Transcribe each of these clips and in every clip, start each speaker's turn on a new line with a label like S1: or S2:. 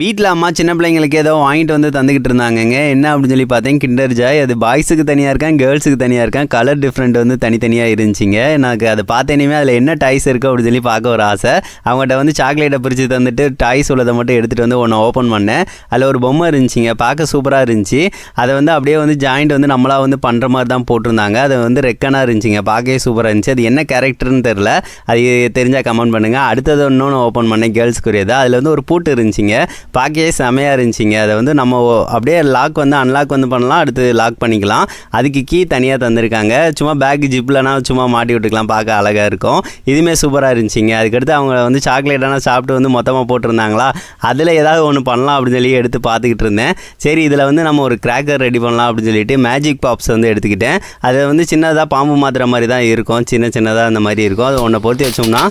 S1: வீட்டில் அம்மா சின்ன பிள்ளைங்களுக்கு ஏதோ வாங்கிட்டு வந்து தந்துக்கிட்டு இருந்தாங்கங்க. என்ன அப்படின்னு சொல்லி பார்த்தேன் கிண்டர் ஜாய். அது பாய்ஸுக்கு தனியாக இருக்கேன் கேர்ள்ஸுக்கு தனியாக இருக்கேன். கலர் டிஃப்ரெண்ட் வந்து தனித்தனியாக இருந்துச்சுங்க. எனக்கு அதை பார்த்தேனுமே அதில் என்ன டாய்ஸ் இருக்குது அப்படின்னு சொல்லி பார்க்க ஒரு ஆசை. அவங்ககிட்ட வந்து சாக்லேட்டை பிரித்து தந்துட்டு டாய்ஸ் உள்ளதை மட்டும் எடுத்துகிட்டு வந்து ஒன்று ஓப்பன் பண்ணேன். அதில் ஒரு பொம்மை இருந்துச்சுங்க பார்க்க சூப்பராக இருந்துச்சு. அதை வந்து அப்படியே வந்து ஜாயிண்ட் வந்து நம்மளாக வந்து பண்ணுற மாதிரி தான் போட்டிருந்தாங்க. அது வந்து ரெக்கனாக இருந்துச்சுங்க பார்க்கவே சூப்பராக இருந்துச்சு. அது என்ன கேரக்டர்னு தெரில அது தெரிஞ்சால் கமெண்ட் பண்ணுங்கள் அடுத்தது இன்னொன்று ஓப்பன் பண்ணேன் கேர்ள்ஸ்க்குரியதாக அதில் வந்து ஒரு பூட்டு இருந்துச்சுங்க. பார்க்கவே செமையாக இருந்துச்சிங்க. அதை வந்து நம்ம அப்படியே லாக் வந்து அன்லாக் வந்து பண்ணலாம். அடுத்து லாக் பண்ணிக்கலாம். அதுக்கு கீ தனியாக தந்திருக்காங்க. சும்மா பேக் ஜிப்லனா சும்மா மாட்டி விட்டுக்கலாம். பார்க்க அழகாக இருக்கும். இதுவுமே சூப்பராக இருந்துச்சிங்க. அதுக்கடுத்து அவங்க வந்து சாக்லேட்டான சாப்பிட்டு வந்து மொத்தமாக போட்டிருந்தாங்களா? அதில் ஏதாவது ஒன்று பண்ணலாம் அப்படின்னு சொல்லி எடுத்து பார்த்துக்கிட்டு இருந்தேன். சரி இதில் வந்து நம்ம ஒரு கிராக்கர் ரெடி பண்ணலாம் அப்படின்னு சொல்லிட்டு மேஜிக் பாப்ஸ் வந்து எடுத்துக்கிட்டேன். அதை வந்து சின்னதாக பாம்பு மாத்திர மாதிரி தான் இருக்கும். சின்ன சின்னதாக அந்த மாதிரி இருக்கும். அது ஒன்றை பொறுத்து வச்சோம்னா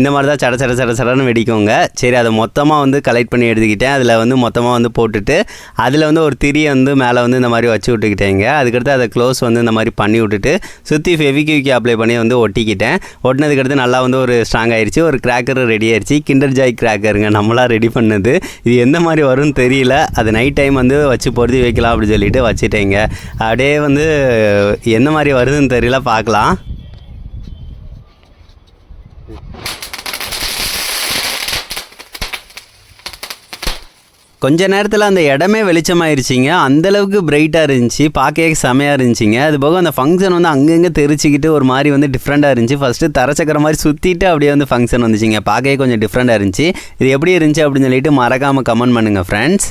S1: இந்த மாதிரி தான் சட சட சட சடன்னு வெடிக்குங்க. சரி அதை மொத்தமாக வந்து கலெக்ட் பண்ணி எடுத்துக்கிட்டேன். அதில் வந்து மொத்தமாக வந்து போட்டுட்டு அதில் வந்து ஒரு திரியை வந்து மேலே வந்து இந்த மாதிரி வச்சு விட்டுக்கிட்டேங்க. அதுக்கடுத்து அதை க்ளோஸ் வந்து இந்த மாதிரி பண்ணி விட்டுட்டு சுற்றி ஃபெவிக்யூக்கி அப்ளை பண்ணி வந்து ஒட்டிக்கிட்டேன். ஒட்டினதுக்கடுத்து நல்லா வந்து ஒரு ஸ்ட்ராங் ஆயிடுச்சு ஒரு கிராக்கர் ரெடி ஆயிடுச்சு கிண்டர் ஜாய் கிராக்கருங்க நம்மளாக ரெடி பண்ணது. இது எந்த மாதிரி வரும்னு தெரியல. அது நைட் டைம் வந்து வச்சு பொருத்தி வைக்கலாம் அப்படின்னு சொல்லிட்டு வச்சுட்டேங்க. அப்படியே வந்து என்ன மாதிரி வருதுன்னு தெரியல பார்க்கலாம். கொஞ்ச நேரத்தில் அந்த இடமே வெளிச்சமாயிருச்சிங்க. அந்தளவுக்கு பிரைட்டாக இருந்துச்சு. பார்க்கவே செமையாக இருந்துச்சிங்க. அது போக அந்த ஃபங்க்ஷன் வந்து அங்கங்கே தெரிச்சுக்கிட்டு ஒரு மாதிரி வந்து டிஃப்ரெண்ட்டாக இருந்துச்சு. ஃபஸ்ட்டு தரச்சக்கர மாதிரி சுற்றிட்டு அப்படியே வந்து ஃபங்க்ஷன் வந்துச்சுங்க. பார்க்கவே கொஞ்சம் டிஃப்ரெண்ட்டாக இருந்துச்சு. இது எப்படி இருந்துச்சு அப்படின்னு சொல்லிட்டு மறக்காமல் கமெண்ட் பண்ணுங்கள் ஃப்ரெண்ட்ஸ்